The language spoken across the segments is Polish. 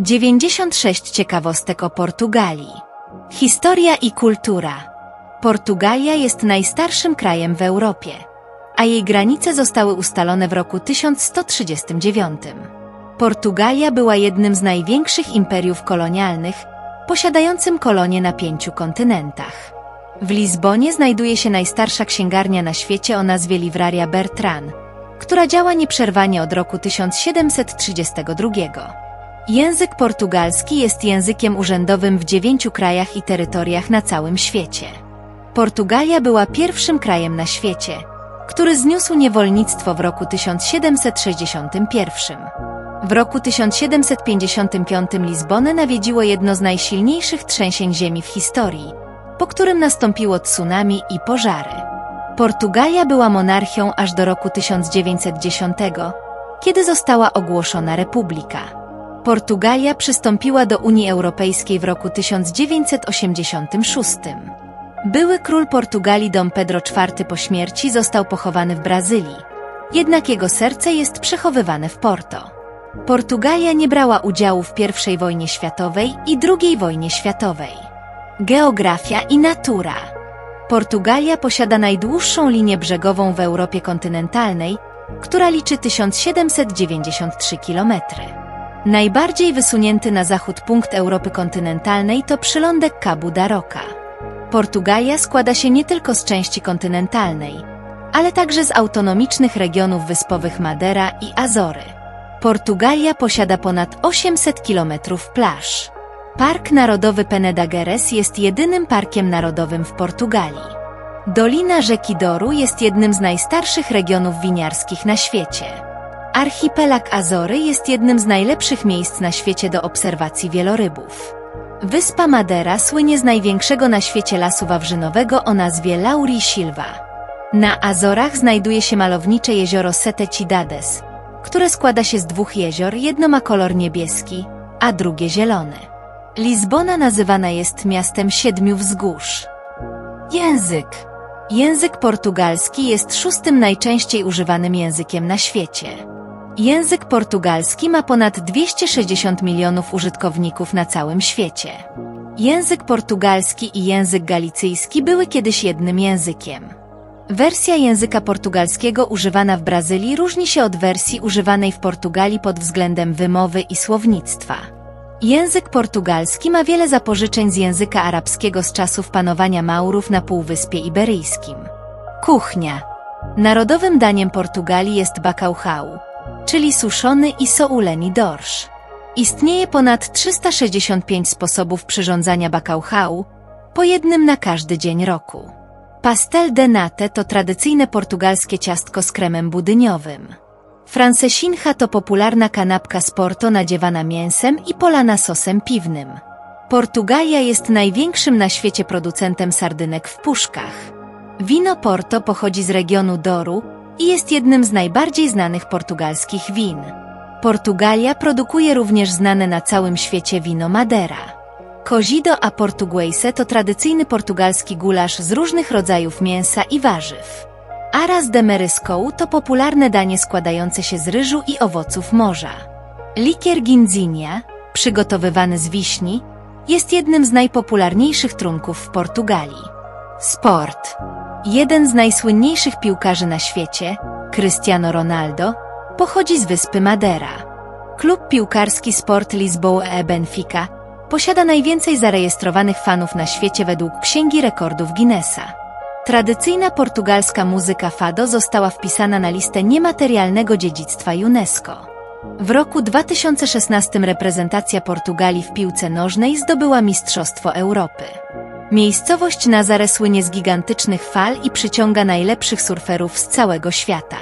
96 ciekawostek o Portugalii. Historia i kultura. Portugalia jest najstarszym krajem w Europie, a jej granice zostały ustalone w roku 1139. Portugalia była jednym z największych imperiów kolonialnych, posiadającym kolonie na pięciu kontynentach. W Lizbonie znajduje się najstarsza księgarnia na świecie o nazwie Livraria Bertran, która działa nieprzerwanie od roku 1732. Język portugalski jest językiem urzędowym w dziewięciu krajach i terytoriach na całym świecie. Portugalia była pierwszym krajem na świecie, który zniósł niewolnictwo w roku 1761. W roku 1755 Lizbonę nawiedziło jedno z najsilniejszych trzęsień ziemi w historii, po którym nastąpiło tsunami i pożary. Portugalia była monarchią aż do roku 1910, kiedy została ogłoszona republika. Portugalia przystąpiła do Unii Europejskiej w roku 1986. Były król Portugalii Dom Pedro IV po śmierci został pochowany w Brazylii, jednak jego serce jest przechowywane w Porto. Portugalia nie brała udziału w I wojnie światowej i II wojnie światowej. Geografia i natura. Portugalia posiada najdłuższą linię brzegową w Europie kontynentalnej, która liczy 1793 km. Najbardziej wysunięty na zachód punkt Europy kontynentalnej to przylądek Cabo da Roca. Portugalia składa się nie tylko z części kontynentalnej, ale także z autonomicznych regionów wyspowych Madeira i Azory. Portugalia posiada ponad 800 km plaż. Park Narodowy Penedagueres jest jedynym parkiem narodowym w Portugalii. Dolina rzeki Doru jest jednym z najstarszych regionów winiarskich na świecie. Archipelag Azory jest jednym z najlepszych miejsc na świecie do obserwacji wielorybów. Wyspa Madera słynie z największego na świecie lasu wawrzynowego o nazwie Lauri Silva. Na Azorach znajduje się malownicze jezioro Sete Cidades, które składa się z dwóch jezior, jedno ma kolor niebieski, a drugie zielony. Lizbona nazywana jest miastem siedmiu wzgórz. Język. Język portugalski jest szóstym najczęściej używanym językiem na świecie. Język portugalski ma ponad 260 milionów użytkowników na całym świecie. Język portugalski i język galicyjski były kiedyś jednym językiem. Wersja języka portugalskiego używana w Brazylii różni się od wersji używanej w Portugalii pod względem wymowy i słownictwa. Język portugalski ma wiele zapożyczeń z języka arabskiego z czasów panowania Maurów na Półwyspie Iberyjskim. Kuchnia. Narodowym daniem Portugalii jest bacalhau, czyli suszony i souleni dorsz. Istnieje ponad 365 sposobów przyrządzania bacalhau, po jednym na każdy dzień roku. Pastel de nate to tradycyjne portugalskie ciastko z kremem budyniowym. Francesinha to popularna kanapka z Porto nadziewana mięsem i polana sosem piwnym. Portugalia jest największym na świecie producentem sardynek w puszkach. Wino Porto pochodzi z regionu Doru i jest jednym z najbardziej znanych portugalskich win. Portugalia produkuje również znane na całym świecie wino Madeira. Cozido a portuguese to tradycyjny portugalski gulasz z różnych rodzajów mięsa i warzyw. Aras de Meriscou to popularne danie składające się z ryżu i owoców morza. Likier ginzinia, przygotowywany z wiśni, jest jednym z najpopularniejszych trunków w Portugalii. Sport. Jeden z najsłynniejszych piłkarzy na świecie, Cristiano Ronaldo, pochodzi z wyspy Madeira. Klub piłkarski Sport Lisboa e Benfica posiada najwięcej zarejestrowanych fanów na świecie według Księgi Rekordów Guinnessa. Tradycyjna portugalska muzyka fado została wpisana na listę niematerialnego dziedzictwa UNESCO. W roku 2016 reprezentacja Portugalii w piłce nożnej zdobyła Mistrzostwo Europy. Miejscowość Nazare słynie z gigantycznych fal i przyciąga najlepszych surferów z całego świata.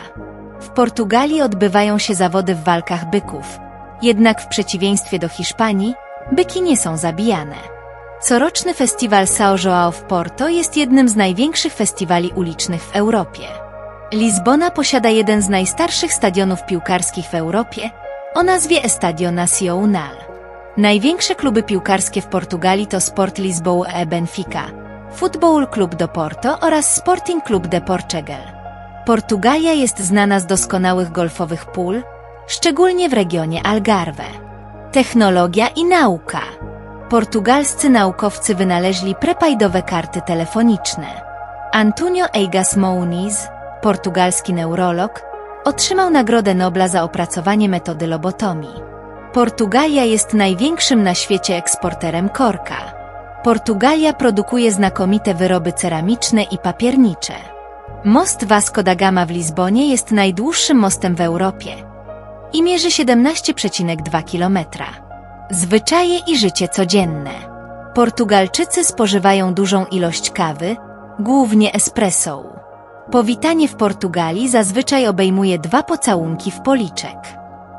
W Portugalii odbywają się zawody w walkach byków, jednak w przeciwieństwie do Hiszpanii, byki nie są zabijane. Coroczny festiwal São João w Porto jest jednym z największych festiwali ulicznych w Europie. Lizbona posiada jeden z najstarszych stadionów piłkarskich w Europie o nazwie Estadio Nacional. Największe kluby piłkarskie w Portugalii to Sport Lisboa e Benfica, Futebol Club do Porto oraz Sporting Club de Portugal. Portugalia jest znana z doskonałych golfowych pól, szczególnie w regionie Algarve. Technologia i nauka. Portugalscy naukowcy wynaleźli prepajdowe karty telefoniczne. Antonio Eigas Moniz, portugalski neurolog, otrzymał Nagrodę Nobla za opracowanie metody lobotomii. Portugalia jest największym na świecie eksporterem korka. Portugalia produkuje znakomite wyroby ceramiczne i papiernicze. Most Vasco da Gama w Lizbonie jest najdłuższym mostem w Europie i mierzy 17,2 km. Zwyczaje i życie codzienne. Portugalczycy spożywają dużą ilość kawy, głównie espresso. Powitanie w Portugalii zazwyczaj obejmuje dwa pocałunki w policzek.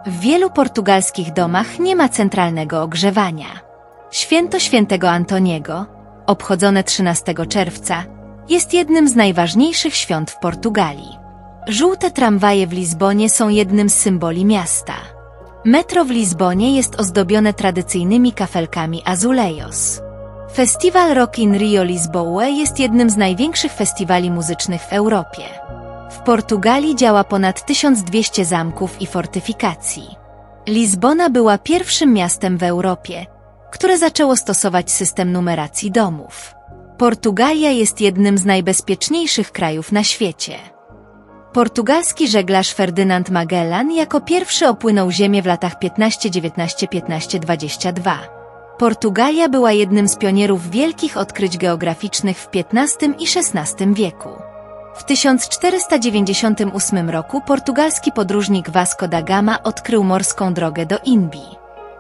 W wielu portugalskich domach nie ma centralnego ogrzewania. Święto świętego Antoniego, obchodzone 13 czerwca, jest jednym z najważniejszych świąt w Portugalii. Żółte tramwaje w Lizbonie są jednym z symboli miasta. Metro w Lizbonie jest ozdobione tradycyjnymi kafelkami azulejos. Festiwal Rock in Rio Lisboa jest jednym z największych festiwali muzycznych w Europie. W Portugalii działa ponad 1200 zamków i fortyfikacji. Lizbona była pierwszym miastem w Europie, które zaczęło stosować system numeracji domów. Portugalia jest jednym z najbezpieczniejszych krajów na świecie. Portugalski żeglarz Ferdynand Magellan jako pierwszy opłynął Ziemię w latach 15-19-15-22. Portugalia była jednym z pionierów wielkich odkryć geograficznych w XV i XVI wieku. W 1498 roku portugalski podróżnik Vasco da Gama odkrył morską drogę do Indii.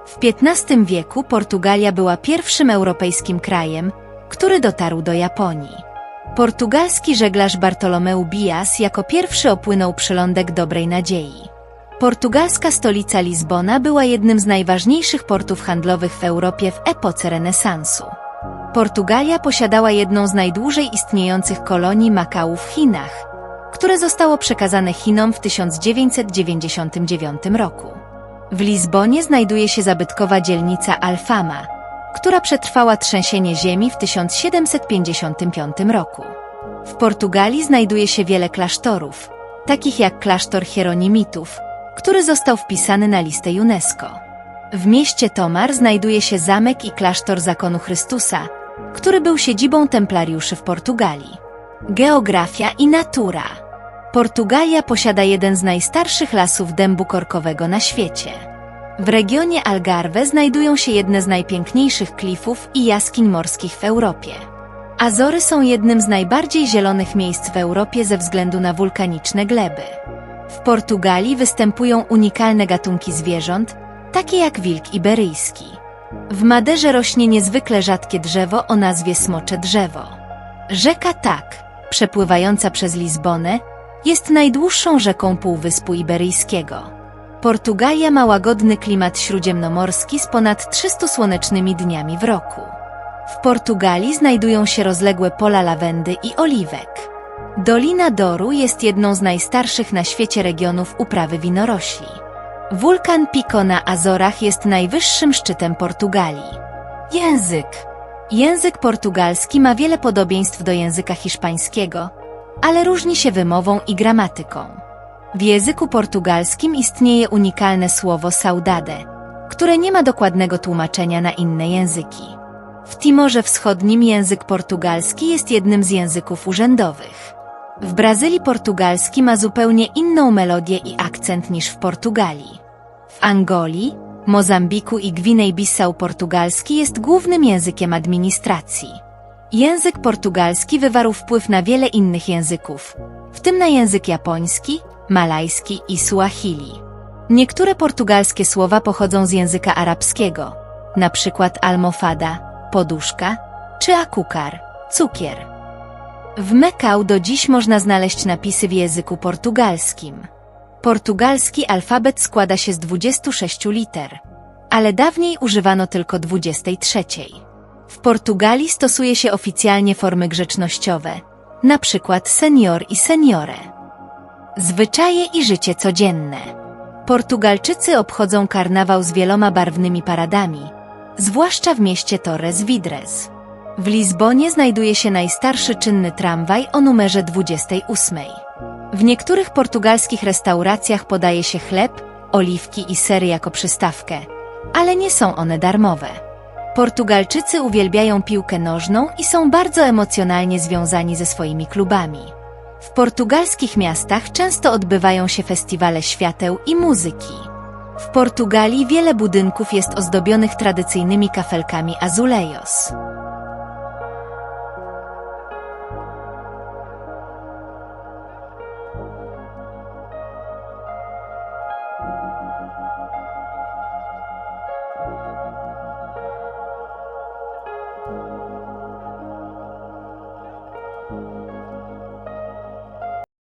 W XV wieku Portugalia była pierwszym europejskim krajem, który dotarł do Japonii. Portugalski żeglarz Bartolomeu Dias jako pierwszy opłynął przylądek Dobrej Nadziei. Portugalska stolica Lizbona była jednym z najważniejszych portów handlowych w Europie w epoce renesansu. Portugalia posiadała jedną z najdłużej istniejących kolonii Makału w Chinach, które zostało przekazane Chinom w 1999 roku. W Lizbonie znajduje się zabytkowa dzielnica Alfama, która przetrwała trzęsienie ziemi w 1755 roku. W Portugalii znajduje się wiele klasztorów, takich jak klasztor Hieronimitów, który został wpisany na listę UNESCO. W mieście Tomar znajduje się zamek i klasztor Zakonu Chrystusa, który był siedzibą templariuszy w Portugalii. Geografia i natura. Portugalia posiada jeden z najstarszych lasów dębu korkowego na świecie. W regionie Algarve znajdują się jedne z najpiękniejszych klifów i jaskiń morskich w Europie. Azory są jednym z najbardziej zielonych miejsc w Europie ze względu na wulkaniczne gleby. W Portugalii występują unikalne gatunki zwierząt, takie jak wilk iberyjski. W Maderze rośnie niezwykle rzadkie drzewo o nazwie smocze drzewo. Rzeka Tak, przepływająca przez Lizbonę, jest najdłuższą rzeką Półwyspu Iberyjskiego. Portugalia ma łagodny klimat śródziemnomorski z ponad 300 słonecznymi dniami w roku. W Portugalii znajdują się rozległe pola lawendy i oliwek. Dolina Doru jest jedną z najstarszych na świecie regionów uprawy winorośli. Wulkan Pico na Azorach jest najwyższym szczytem Portugalii. Język. Język portugalski ma wiele podobieństw do języka hiszpańskiego, ale różni się wymową i gramatyką. W języku portugalskim istnieje unikalne słowo saudade, które nie ma dokładnego tłumaczenia na inne języki. W Timorze Wschodnim język portugalski jest jednym z języków urzędowych. W Brazylii portugalski ma zupełnie inną melodię i akcent niż w Portugalii. W Angolii, Mozambiku i Gwinej-Bissau portugalski jest głównym językiem administracji. Język portugalski wywarł wpływ na wiele innych języków, w tym na język japoński, malajski i suahili. Niektóre portugalskie słowa pochodzą z języka arabskiego, przykład almofada, poduszka, czy akukar, cukier. W Mekał do dziś można znaleźć napisy w języku portugalskim. Portugalski alfabet składa się z 26 liter, ale dawniej używano tylko 23. W Portugalii stosuje się oficjalnie formy grzecznościowe, na przykład senior i seniore. Zwyczaje i życie codzienne. Portugalczycy obchodzą karnawał z wieloma barwnymi paradami, zwłaszcza w mieście Torres Vidres. W Lizbonie znajduje się najstarszy czynny tramwaj o numerze 28. W niektórych portugalskich restauracjach podaje się chleb, oliwki i sery jako przystawkę, ale nie są one darmowe. Portugalczycy uwielbiają piłkę nożną i są bardzo emocjonalnie związani ze swoimi klubami. W portugalskich miastach często odbywają się festiwale świateł i muzyki. W Portugalii wiele budynków jest ozdobionych tradycyjnymi kafelkami azulejos.